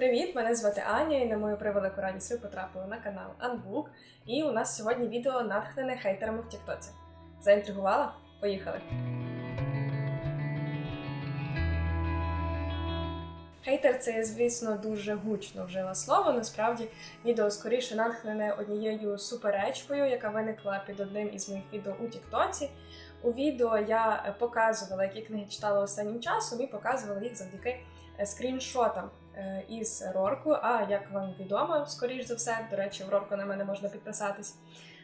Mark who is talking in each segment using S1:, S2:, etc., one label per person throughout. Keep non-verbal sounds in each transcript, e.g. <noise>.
S1: Привіт, мене звати Аня, і на мою превелику радість ви потрапили на канал Unbook. І у нас сьогодні відео натхнене хейтерами в Тіктоці. Заінтригувала? Поїхали! Хейтер це, звісно, дуже гучно вжила слово. Насправді, відео скоріше натхнене однією суперечкою, яка виникла під одним із моїх відео у Тіктоці. У відео я показувала, які книги читала останнім часом, і показувала їх завдяки е, скріншотам із Рорку. А як вам відомо, скоріш за все, до речі, в Рорку на мене можна підписатись.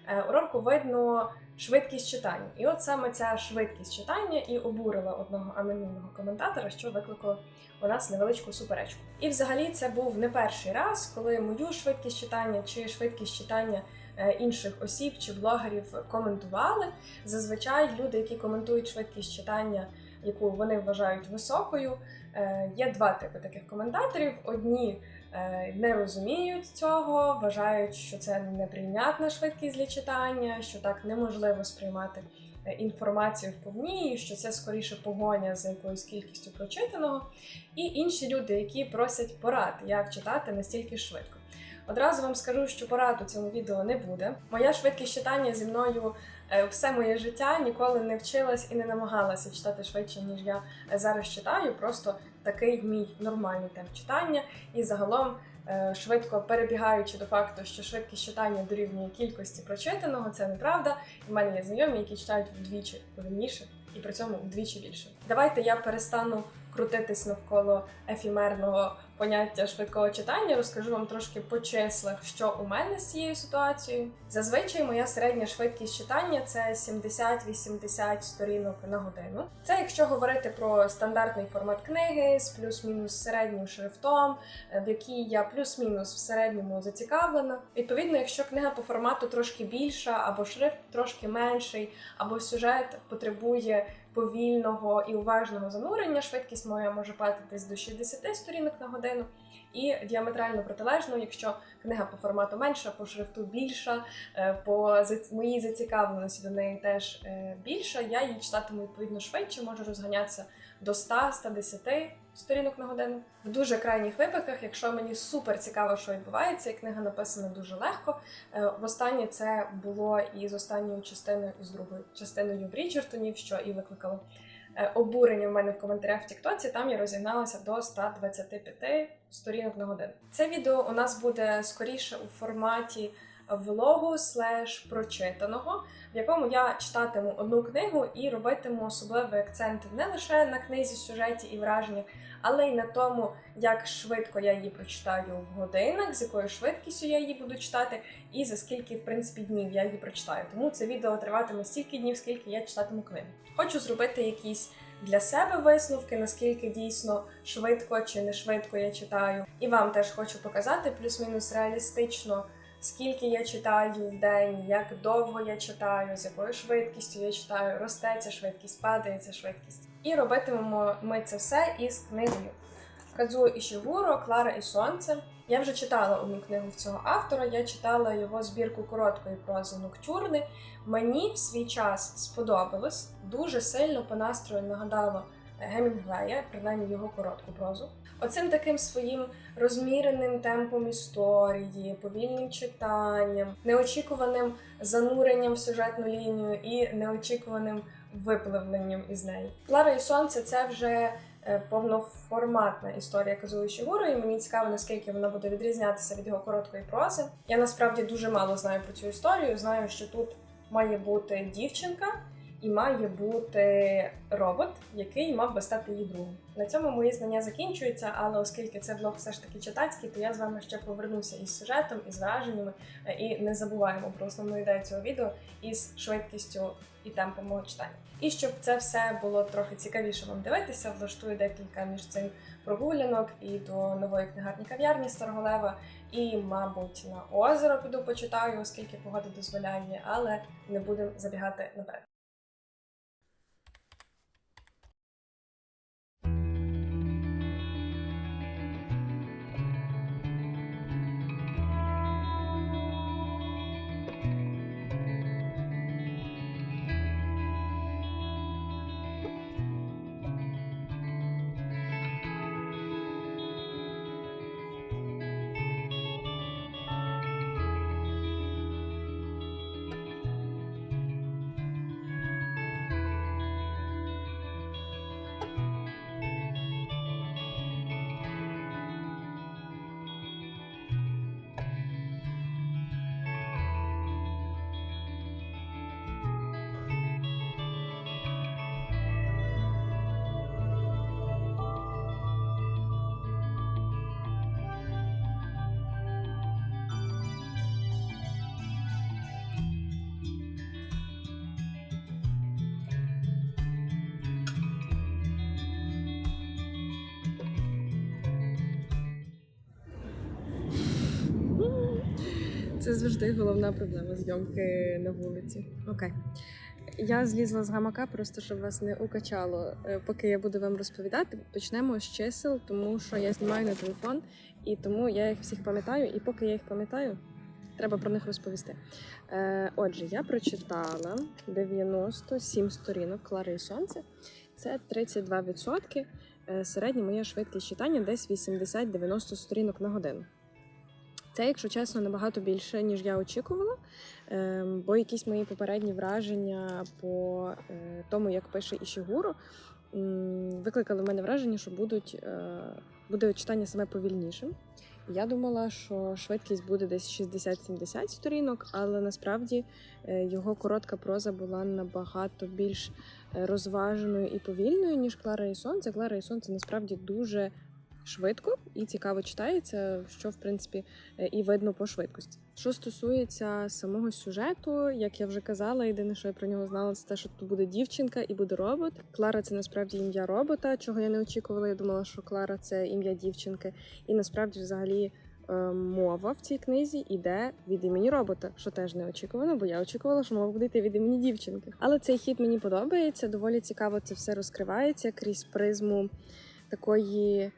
S1: Е, У Рорку видно швидкість читання. І от саме ця швидкість читання і обурила одного анонімного коментатора, що викликало у нас невеличку суперечку. І взагалі це був не перший раз, коли мою швидкість читання чи швидкість читання е, інших осіб чи блогерів коментували. Зазвичай люди, які коментують швидкість читання, яку вони вважають високою, е, є два типи таких коментаторів. Одні е, не розуміють цього, вважають, що це неприйнятна швидкість для читання, що так неможливо сприймати е, інформацію вповні, і що це скоріше погоня за якоюсь кількістю прочитаного. І інші люди, які просять порад, як читати настільки швидко. Одразу вам скажу, що порад у цьому відео не буде. Моя швидкість читання зі мною е, все моє життя ніколи не вчилась і не намагалася читати швидше, ніж я е, зараз читаю. Просто такий мій нормальний темп читання. І загалом, е, швидко перебігаючи до факту, що швидкість читання дорівнює кількості прочитаного, це неправда. У мене є знайомі, які читають вдвічі повільніше і при цьому вдвічі більше. Давайте я перестану крутитись навколо ефімерного поняття швидкого читання, розкажу вам трошки по числах, що у мене з цією ситуацією. Зазвичай моя середня швидкість читання це 70-80 сторінок на годину. Це якщо говорити про стандартний формат книги з плюс-мінус середнім шрифтом, е, в якій я плюс-мінус в середньому зацікавлена. Відповідно, якщо книга по формату трошки більша, або шрифт трошки менший, або сюжет потребує повільного і уважного занурення, швидкість моя може падати до 60 сторінок на годину. І діаметрально протилежно, якщо книга по формату менша, по шрифту більша, е, по моїй зацікавленості до неї теж е, більша, я її читатиму відповідно швидше, можу розганятися до 100-110 сторінок на годину. В дуже крайніх випадках, якщо мені супер цікаво, що відбувається, і книга написана дуже легко. Е, Востаннє це було і з останньою частиною, і з другою частиною Бріджертонів, що і викликало е, обурення в мене в коментарях в Тіктоці. Там я розігналася до 125 сторінок на годину. Це відео у нас буде скоріше у форматі влогу слеш прочитаного, в якому я читатиму одну книгу і робитиму особливий акцент не лише на книзі, сюжеті і враженнях, але й на тому, як швидко я її прочитаю в годинах, з якою швидкістю я її буду читати, і за скільки, в принципі, днів я її прочитаю. Тому це відео триватиме стільки днів, скільки я читатиму книгу. Хочу зробити якісь для себе висновки, наскільки дійсно швидко чи не швидко я читаю. І вам теж хочу показати плюс-мінус реалістично. Скільки я читаю в день, як довго я читаю, з якою швидкістю я читаю, росте ця швидкість, падає ця швидкість. І робитимемо ми це все із книгою. Кадзуо Ішігуро, Клара і Сонце. Я вже читала одну книгу в цього автора. Я читала його збірку короткої прози Ноктюрни. Мені в свій час сподобалось дуже сильно по настрою нагадало Гемінгвея, принаймні його коротку прозу. Оцим таким своїм розміреним темпом історії, повільним читанням, неочікуваним зануренням в сюжетну лінію і неочікуваним випливленням із неї. Клара і сонце це вже е, повноформатна історія Казуї Шігуро, і мені цікаво, наскільки вона буде відрізнятися від його короткої прози. Я насправді дуже мало знаю про цю історію. Знаю, що тут має бути дівчинка. І має бути робот, який мав би стати її другом. На цьому мої знання закінчуються, але оскільки це блог все ж таки читацький, то я з вами ще повернуся із сюжетом, із враженнями, е, і не забуваємо про основну ідею цього відео із швидкістю і темпом мого читання. І щоб це все було трохи цікавіше вам дивитися, влаштую декілька між цим прогулянок і до нової книгарні кав'ярні Старголева, і, мабуть, на озеро піду почитаю, оскільки погода дозволяє, але не будемо забігати наперед. Це завжди головна проблема зйомки на вулиці. Окей. Я злізла з гамака, просто щоб вас не укачало. Е, Поки я буду вам розповідати, почнемо з чисел, тому що я знімаю на телефон, і тому я їх всіх пам'ятаю. І поки я їх пам'ятаю, треба про них розповісти. Е, Отже, я прочитала 97 сторінок Клари і Сонце. Це 32%. Е, Середня моя швидкість читання десь 80-90 сторінок на годину. Це, якщо чесно, набагато більше, ніж я очікувала. Ем, Бо якісь мої попередні враження по е, тому, як пише Ішігуро, м, викликали в мене враження, що будуть, е, буде читання саме повільнішим. Я думала, що швидкість буде десь 60-70 сторінок, але насправді е, його коротка проза була набагато більш розваженою і повільною, ніж Клара і Сонце. Клара і Сонце насправді дуже швидко і цікаво читається, що в принципі е, і видно по швидкості. Що стосується самого сюжету, як я вже казала, єдине, що я про нього знала, це те, що тут буде дівчинка і буде робот. Клара це насправді ім'я робота, чого я не очікувала. Я думала, що Клара це ім'я дівчинки, і насправді, взагалі. е, Мова в цій книзі йде від імені робота, що теж не очікувано, бо я очікувала, що мова буде йти від імені дівчинки. Але цей хід мені подобається. Доволі цікаво це все розкривається крізь призму такої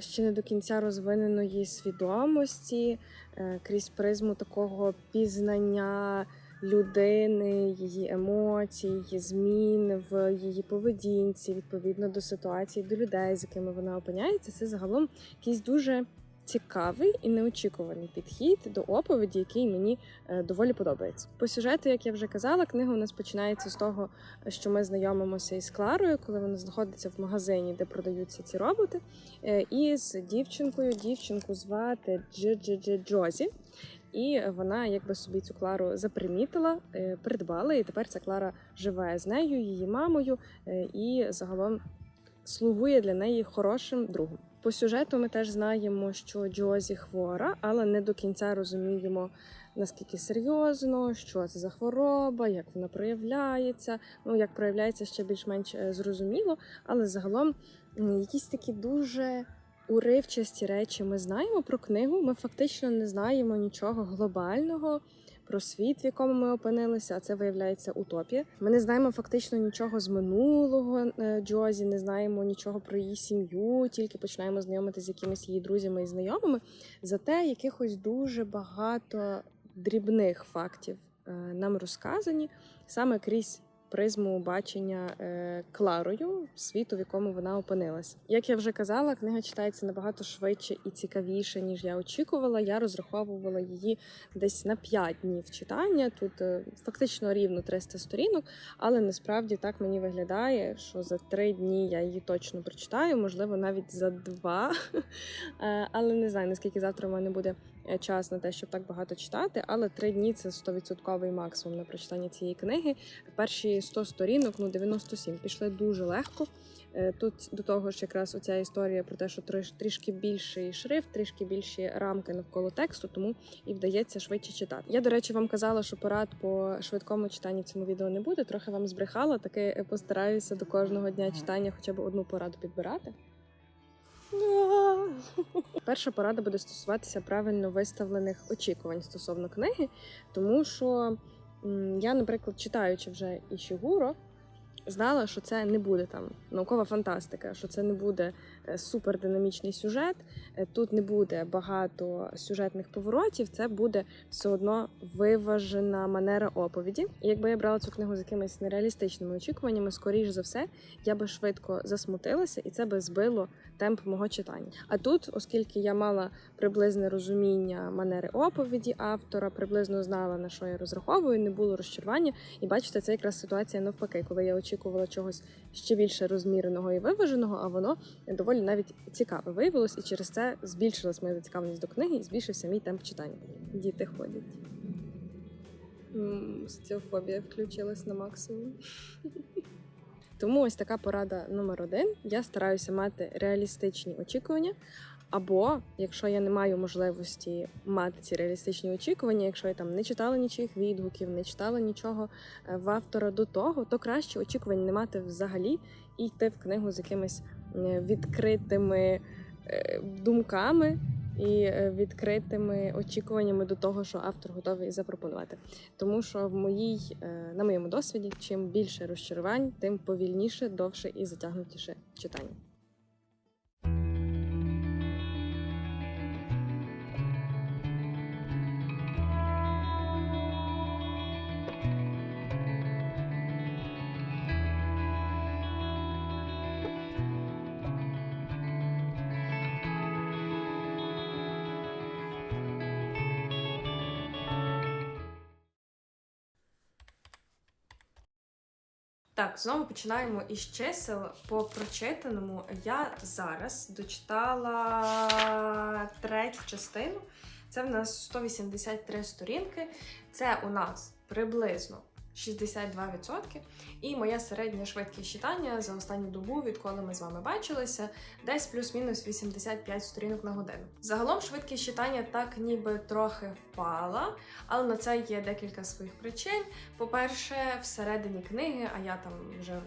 S1: ще не до кінця розвиненої свідомості, е, крізь призму такого пізнання людини, її емоцій, змін в її поведінці, відповідно до ситуації, до людей, з якими вона опиняється. Це загалом якийсь дуже цікавий і неочікуваний підхід до оповіді, який мені е, доволі подобається. По сюжету, як я вже казала, книга у нас починається з того, що ми знайомимося із Кларою, коли вона знаходиться в магазині, де продаються ці роботи, е, і з дівчинкою. Дівчинку звати Джи-Джи-Джи Джозі. І вона якби собі цю Клару запримітила, е, придбала, і тепер ця Клара живе з нею, її мамою, і загалом слугує для неї хорошим другом. По сюжету ми теж знаємо, що Джозі хвора, але не до кінця розуміємо, наскільки серйозно, що це за хвороба, як вона проявляється. Ну, як проявляється ще більш-менш е, зрозуміло, але загалом якісь такі дуже уривчасті речі ми знаємо про книгу. Ми фактично не знаємо нічого глобального. Про світ, в якому ми опинилися, а це виявляється утопія. Ми не знаємо фактично нічого з минулого е, Джозі, не знаємо нічого про її сім'ю, тільки починаємо знайомитися з якимись її друзями і знайомими. Зате якихось дуже багато дрібних фактів е, нам розказані саме крізь призму бачення е, Кларою світу, в якому вона опинилася. Як я вже казала, книга читається набагато швидше і цікавіше, ніж я очікувала. Я розраховувала її десь на 5 днів читання. Тут е, фактично рівно 300 сторінок, але насправді так мені виглядає, що за 3 дні я її точно прочитаю, можливо, навіть за 2. <laughs> Е, Але не знаю, наскільки завтра в мене буде час на те, щоб так багато читати. Але 3 дні це 100% максимум на прочитання цієї книги. Перші 100 сторінок, ну 97, пішли дуже легко. Е, Тут до того ж, якраз оця історія про те, що трішки більший шрифт, трішки більші рамки навколо тексту, тому і вдається швидше читати. Я, до речі, вам казала, що порад по швидкому читанню в цьому відео не буде. Трохи вам збрехала, таки е, постараюся до кожного дня читання хоча б одну пораду підбирати. Перша порада буде стосуватися правильно виставлених очікувань стосовно книги, тому що я, наприклад, читаючи вже Ішігуро, знала, що це не буде там наукова фантастика, що це не буде е, супердинамічний сюжет, е, тут не буде багато сюжетних поворотів, це буде все одно виважена манера оповіді. І якби я брала цю книгу з якимись нереалістичними очікуваннями, скоріш за все, я би швидко засмутилася, і це би збило темп мого читання. А тут, оскільки я мала приблизне розуміння манери оповіді автора, приблизно знала на що я розраховую, не було розчарування. І бачите, це якраз ситуація навпаки, коли я очікувала чогось ще більше розміреного і виваженого, а воно доволі навіть цікаве виявилось, і через це збільшилась моя зацікавленість до книги і збільшився мій темп читання. Діти ходять. Соціофобія включилась на максимум. Тому ось така порада номер один. Я стараюся мати реалістичні очікування. Або якщо я не маю можливості мати ці реалістичні очікування, якщо я там не читала нічиїх відгуків, не читала нічого е, в автора до того, то краще очікувань не мати взагалі і йти в книгу з якимись е, відкритими е, думками і відкритими очікуваннями до того, що автор готовий запропонувати. Тому що в моїй, на моєму досвіді, чим більше розчарувань, тим повільніше, довше і затягнутіше читання. Так, знову починаємо із чисел по прочитаному. Я зараз дочитала третю частину. Це в нас 183 сторінки. Це у нас приблизно 62%. І моя середня швидкість читання за останню добу, відколи ми з вами бачилися, десь плюс-мінус 85 сторінок на годину. Загалом швидкість читання так ніби трохи впала, але на це є декілька своїх причин. По-перше, всередині книги, а я там вже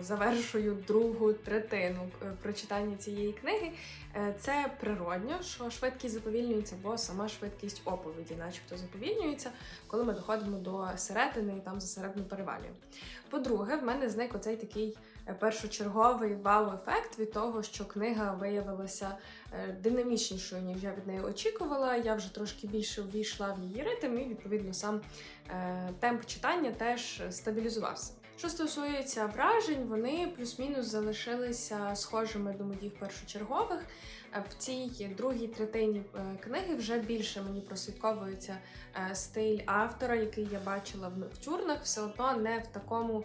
S1: завершую другу третину е, прочитання цієї книги. е, Це природньо, що швидкість заповільнюється, бо сама швидкість оповіді, начебто, заповільнюється, коли ми доходимо до середини і там за середину перевалюємо. По-друге, в мене зник оцей такий е, першочерговий вау-ефект від того, що книга виявилася е, динамічнішою, ніж я від неї очікувала. Я вже трошки більше ввійшла в її ритм, і відповідно сам е, темп читання теж стабілізувався. Що стосується вражень, вони плюс-мінус залишилися схожими до моїх першочергових. В цій другій третині е, книги вже більше мені прослідковується е, стиль автора, який я бачила в ноктюрнах, все одно не в такому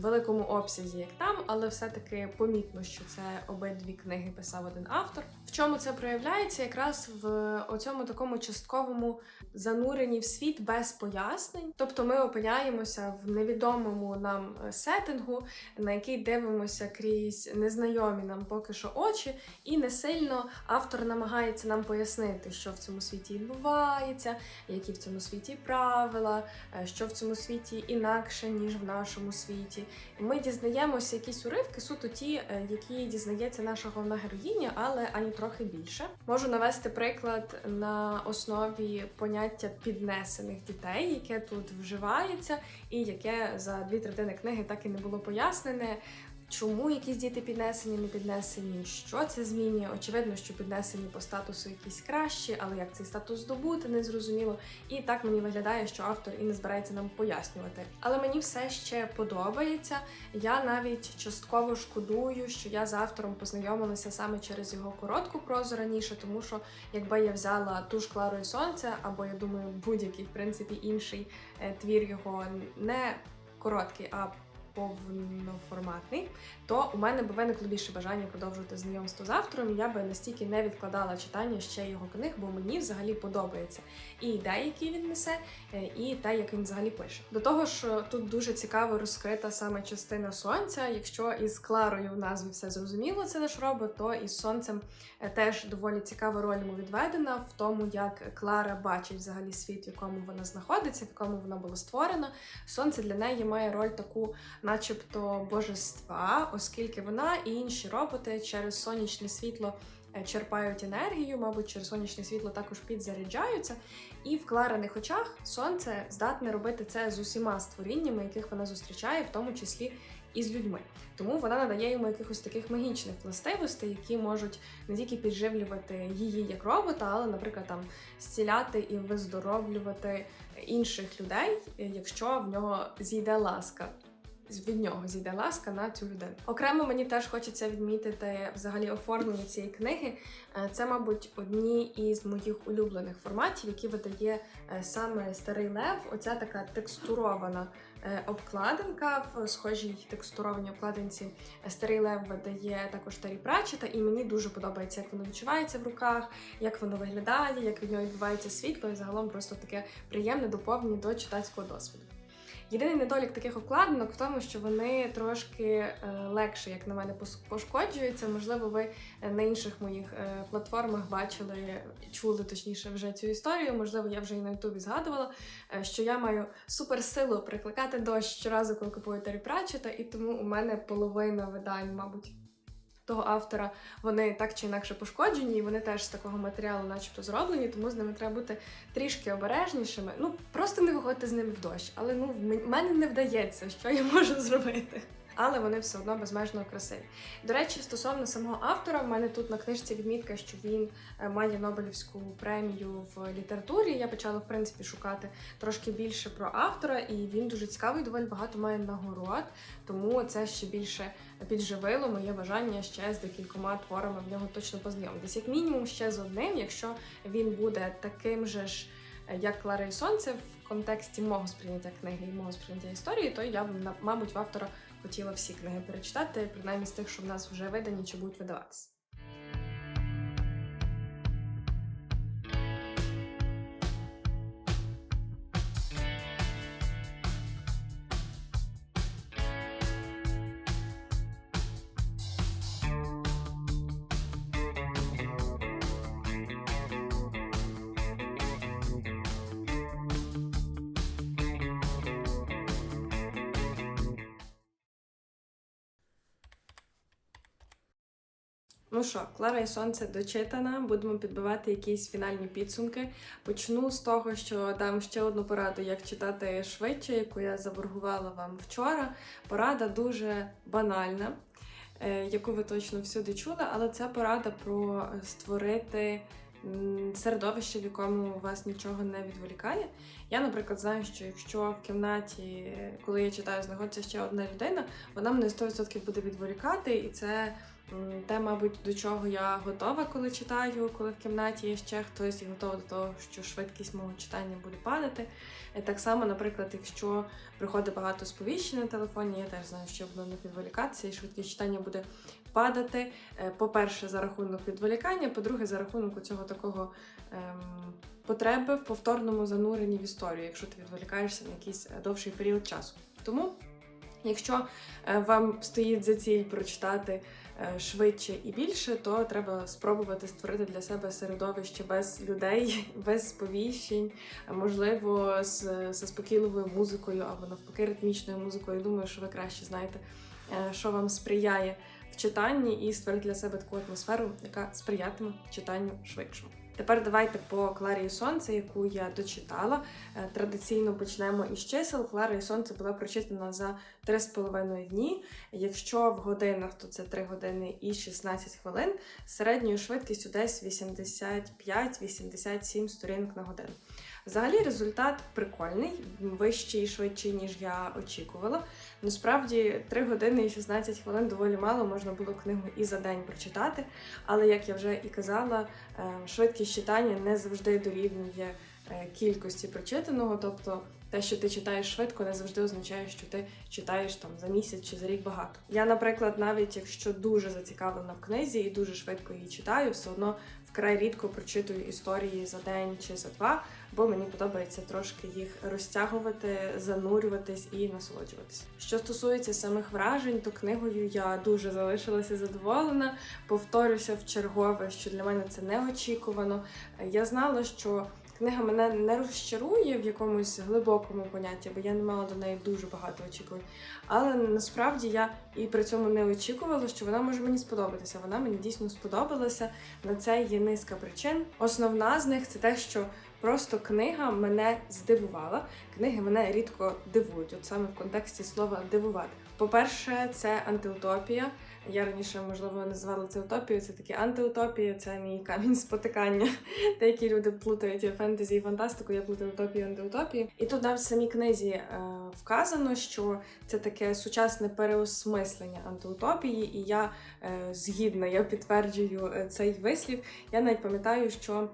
S1: великому обсязі, як там, але все-таки помітно, що це обидві книги писав один автор. В чому це проявляється? Якраз в оцьому такому частковому зануренні в світ без пояснень. Тобто ми опиняємося в невідомому нам е, сеттингу, на який дивимося крізь незнайомі нам поки що очі, і не сильно автор намагається нам пояснити, що в цьому світі відбувається, які в цьому світі правила, е, що в цьому світі інакше, ніж в нашому світі. І Ми дізнаємося якісь уривки, суто ті, е, які дізнається наша головна героїня, але ані трохи більше. Можу навести приклад на основі поняття піднесених дітей, яке тут вживається, і яке за дві третини книги так і не було пояснене. Чому якісь діти піднесені, не піднесені? Що це змінює? Очевидно, що піднесені по статусу якісь кращі, але як цей статус здобути, не зрозуміло. І так мені виглядає, що автор і не збирається нам пояснювати. Але мені все ще подобається. Я навіть частково шкодую, що я з автором познайомилася саме через його коротку прозу раніше, тому що якби я взяла ту ж Клару і сонце, або я думаю, будь-який в принципі інший е, твір його не короткий, а повноформатний, то у мене би виникло більше бажання продовжувати знайомство з автором. Я би настільки не відкладала читання ще його книг, бо мені взагалі подобається і ідеї, які він несе, е, і те, як він взагалі пише. До того ж, тут дуже цікаво розкрита саме частина сонця. Якщо із Кларою в назві все зрозуміло, це наш робот, то із сонцем е, теж доволі цікава роль йому відведена в тому, як Клара бачить взагалі світ, в якому вона знаходиться, в якому вона була створена. Сонце для неї має роль таку, начебто, божества, оскільки вона і інші роботи через сонячне світло е, черпають енергію, мабуть, через сонячне світло також підзаряджаються. І в Клариних очах сонце здатне робити це з усіма створіннями, яких вона зустрічає, в тому числі і з людьми. Тому вона надає йому якихось таких магічних властивостей, які можуть не тільки підживлювати її як робота, але, наприклад, там зціляти і виздоровлювати інших людей, якщо в нього зійде ласка. Від нього зійде ласка на цю людину. Окремо мені теж хочеться відмітити взагалі оформлення цієї книги. Е, Це, мабуть, одні із моїх улюблених форматів, які видає е, саме старий лев. Оця така текстурована е, обкладинка в схожій текстурованій обкладинці. Старий лев видає також старі прачета, і мені дуже подобається, як воно відчувається в руках, як воно виглядає, як від нього відбувається світло, і загалом просто таке приємне доповнення до читацького досвіду. Єдиний недолік таких обкладинок в тому, що вони трошки е, легше, як на мене, пошкоджуються. Можливо, ви е, на інших моїх е, платформах бачили, чули точніше вже цю історію. Можливо, я вже і на Ютубі згадувала, що я маю суперсилу прикликати дощ щоразу, коли купую Террі Пратчета, і тому у мене половина видань, мабуть. Того автора, вони так чи інакше пошкоджені, і вони теж з такого матеріалу, начебто, зроблені, тому з ними треба бути трішки обережнішими. Ну просто не виходьте з ними в дощ. Але ну в мене не вдається, що я можу зробити. Але вони все одно безмежно красиві. До речі, стосовно самого автора, в мене тут на книжці відмітка, що він е, має Нобелівську премію в літературі. Я почала в принципі шукати трошки більше про автора, і він дуже цікавий, доволі багато має нагород. Тому це ще більше підживило моє бажання ще з декількома творами в нього точно познайомитись. Як мінімум, ще з одним, якщо він буде таким же ж. е, Як Клара і Сонце в контексті мого сприйняття книги і мого сприйняття історії, то я б мабуть в автора хотіла всі книги перечитати, принаймні з тих, що в нас вже видані чи будуть видаватися. Ну що, Клара і Сонце дочитана. Будемо підбивати якісь фінальні підсумки. Почну з того, що дам ще одну пораду, як читати швидше, яку я заборгувала вам вчора. Порада дуже банальна, е, яку ви точно всюди чули, але це порада про створити м, середовище, в якому вас нічого не відволікає. Я, наприклад, знаю, що якщо в кімнаті, коли я читаю, знаходиться ще одна людина, вона мене 100% буде відволікати, і це те, мабуть, до чого я готова, коли читаю, коли в кімнаті є ще хтось і готова до того, що швидкість мого читання буде падати. Е, Так само, наприклад, якщо приходить багато сповіщень на телефоні, я теж знаю, що воно не відволікатися, і швидкість читання буде падати. Е, По-перше, за рахунок відволікання, по-друге, за рахунок цього такого ем, потреби в повторному зануренні в історію, якщо ти відволікаєшся на якийсь е, довший період часу. Тому, якщо е, вам стоїть за ціль прочитати швидше і більше, то треба спробувати створити для себе середовище без людей, <laughs> без сповіщень, можливо, з заспокійливою музикою або навпаки ритмічною музикою. Думаю, що ви краще знаєте, що вам сприяє читанні, і створити для себе таку атмосферу, яка сприятиме читанню швидшому. Тепер давайте по Кларі Сонце, яку я дочитала. Е, Традиційно почнемо із чисел. Клара Сонце була прочитана за 3,5 дні. Якщо в годинах, то це 3 години і 16 хвилин. З середньою швидкістю десь 85-87 сторінок на годину. Взагалі результат прикольний, вищий і швидший, ніж я очікувала. Насправді 3 години і 16 хвилин доволі мало, можна було книгу і за день прочитати. Але як я вже і казала, е, швидкість читання не завжди дорівнює е, кількості прочитаного. Тобто те, що ти читаєш швидко, не завжди означає, що ти читаєш там за місяць чи за рік багато. Я, наприклад, навіть якщо дуже зацікавлена в книзі і дуже швидко її читаю, все одно вкрай рідко прочитую історії за день чи за два, бо мені подобається трошки їх розтягувати, занурюватись і насолоджуватись. Що стосується самих вражень, то книгою я дуже залишилася задоволена. Повторюся в чергове, що для мене це неочікувано. Я знала, що книга мене не розчарує в якомусь глибокому понятті, бо я не мала до неї дуже багато очікувань. Але насправді я і при цьому не очікувала, що вона може мені сподобатися. Вона мені дійсно сподобалася. На це є низка причин. Основна з них це те, що просто книга мене здивувала. Книги мене рідко дивують, от саме в контексті слова дивувати. По-перше, це антиутопія. Я раніше, можливо, називала це утопією. Це таке антиутопія, це мій камінь спотикання. <laughs> Деякі люди плутають фентезі і фантастику, я плутаю утопію антиутопію. І тут навіть в самій книзі е, вказано, що це таке сучасне переосмислення антиутопії, і я е, згідна, я підтверджую е, цей вислів. Я навіть пам'ятаю, що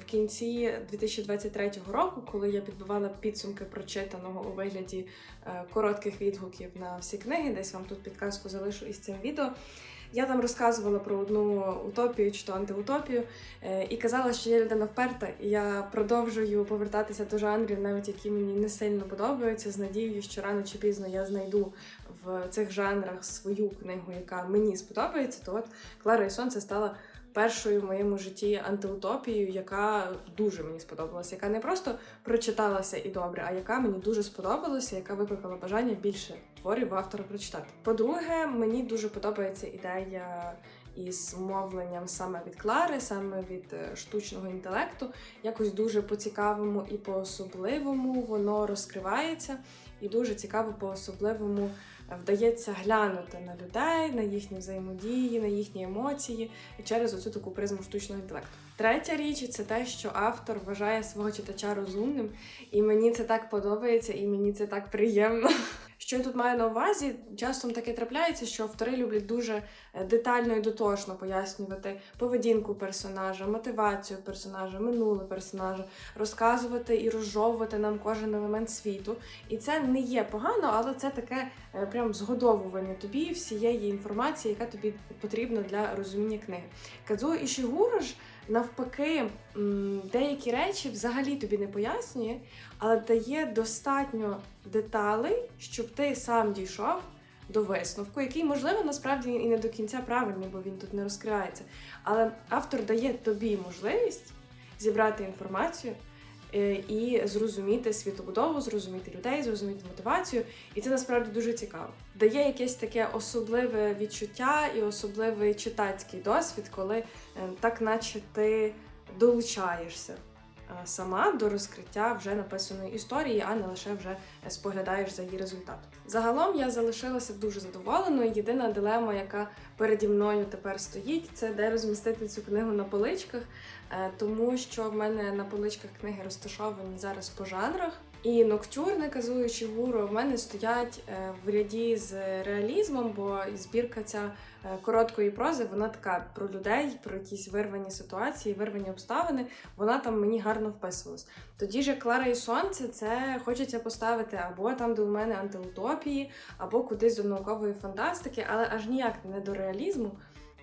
S1: в кінці 2023 року, коли я підбивала підсумки прочитаного у вигляді е, коротких відгуків на всі книги, десь вам тут підказку залишу із цим відео. Я там розказувала про одну утопію чи то антиутопію е, і казала, що я людина вперта, і я продовжую повертатися до жанрів, навіть які мені не сильно подобаються, з надією, що рано чи пізно я знайду в цих жанрах свою книгу, яка мені сподобається. То от Клара і Сонце стала першою в моєму житті антиутопією, яка дуже мені сподобалася, яка не просто прочиталася і добре, а яка мені дуже сподобалася, яка викликала бажання більше творів автора прочитати. По-друге, мені дуже подобається ідея із мовленням саме від Клари, саме від е, штучного інтелекту. Якось дуже по-цікавому і по-особливому воно розкривається, і дуже цікаво по-особливому вдається глянути на людей, на їхні взаємодії, на їхні емоції через оцю таку призму штучного інтелекту. Третя річ це те, що автор вважає свого читача розумним, і мені це так подобається, і мені це так приємно. Що я тут маю на увазі? Часом таке трапляється, що автори люблять дуже е, детально і дотошно пояснювати поведінку персонажа, мотивацію персонажа, минуле персонажа, розказувати і розжовувати нам кожен елемент світу. І це не є погано, але це таке е, прям згодовування тобі всієї інформації, яка тобі потрібна для розуміння книги. Кадзуо Ішігуро ж навпаки деякі речі взагалі тобі не пояснює, але дає достатньо деталей, щоб ти сам дійшов до висновку, який, можливо, насправді і не до кінця правильний, бо він тут не розкривається. Але автор дає тобі можливість зібрати інформацію і зрозуміти світобудову, зрозуміти людей, зрозуміти мотивацію. І це насправді дуже цікаво. Дає якесь таке особливе відчуття і особливий читацький досвід, коли е, так, наче ти долучаєшся е, сама до розкриття вже написаної історії, а не лише вже споглядаєш за її результат. Загалом я залишилася дуже задоволеною. Єдина дилема, яка переді мною тепер стоїть, це де розмістити цю книгу на поличках, е, тому що в мене на поличках книги розташовані зараз по жанрах. І ноктюрни казуючи гуру в мене стоять е, в ряді з реалізмом, бо збірка ця е, короткої прози, вона така про людей, про якісь вирвані ситуації, вирвані обставини. Вона там мені гарно вписувалась. Тоді ж Клара і Сонце це хочеться поставити або там, де у мене антиутопії, або кудись до наукової фантастики, але аж ніяк не до реалізму.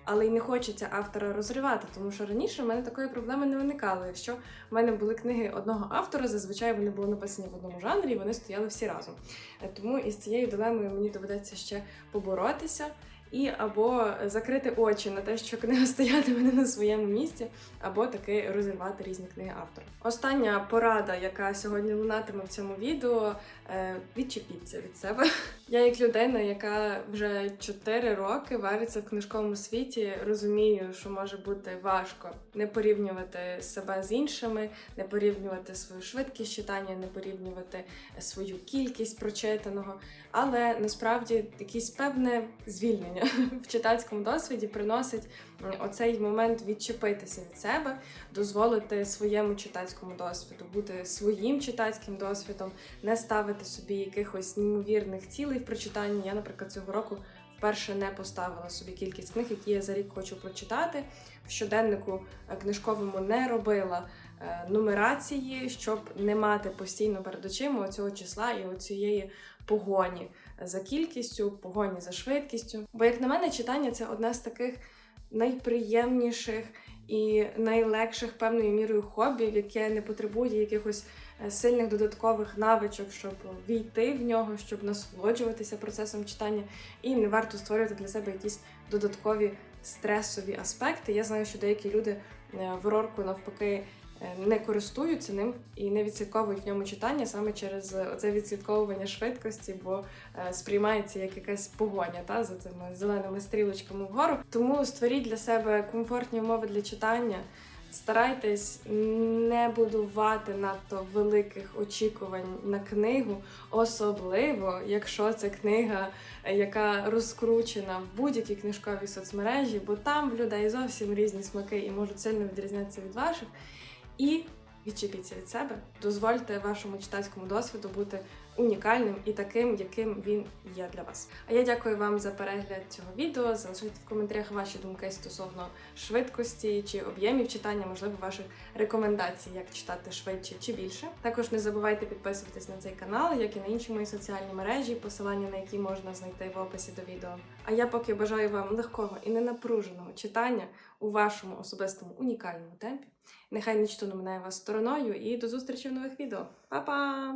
S1: Але й не хочеться автора розривати, тому що раніше в мене такої проблеми не виникало. Якщо в мене були книги одного автора, зазвичай вони були написані в одному жанрі, і вони стояли всі разом. Е, Тому із цією дилемою мені доведеться ще поборотися. І або закрити очі на те, що книга <laughs> стоятиме на своєму місці, або таки розірвати різні книги автора. Остання порада, яка сьогодні лунатиме в цьому відео, е, відчепіться від себе. <laughs> Я, як людина, яка вже 4 роки вариться в книжковому світі, розумію, що може бути важко не порівнювати себе з іншими, не порівнювати свою швидкість читання, не порівнювати свою кількість прочитаного. Але насправді якесь певне звільнення <laughs> в читацькому досвіді приносить оцей момент відчепитися від себе, дозволити своєму читацькому досвіду бути своїм читацьким досвідом, не ставити собі якихось неймовірних цілей в прочитанні. Я, наприклад, цього року вперше не поставила собі кількість книг, які я за рік хочу прочитати. В щоденнику е, книжковому не робила е, нумерації, щоб не мати постійно перед очима цього числа і оцієї погоні за кількістю, погоні за швидкістю. Бо, як на мене, читання це одне з таких найприємніших і найлегших певною мірою хобі, яке не потребує якихось е, сильних додаткових навичок, щоб війти в нього, щоб насолоджуватися процесом читання, і не варто створювати для себе якісь додаткові стресові аспекти. Я знаю, що деякі люди е, в рорку навпаки. Е, Не користуються ним і не відслідковують в ньому читання саме через це відслідковування швидкості, бо е, сприймається як якась погоня та за цими зеленими стрілочками вгору. Тому створіть для себе комфортні умови для читання. Старайтесь не будувати надто великих очікувань на книгу, особливо якщо це книга, е, яка розкручена в будь-якій книжковій соцмережі, бо там в людей зовсім різні смаки і можуть сильно відрізнятися від ваших. І відчепіться від себе, дозвольте вашому читацькому досвіду бути унікальним і таким, яким він є для вас. А я дякую вам за перегляд цього відео. Залишайте в коментарях ваші думки стосовно швидкості чи об'ємів читання, можливо, ваших рекомендацій, як читати швидше чи більше. Також не забувайте підписуватись на цей канал, як і на інші мої соціальні мережі, посилання на які можна знайти в описі до відео. А я поки бажаю вам легкого і ненапруженого читання у вашому особистому унікальному темпі. Нехай нічто не минає вас стороною і до зустрічі в нових відео. Па-па!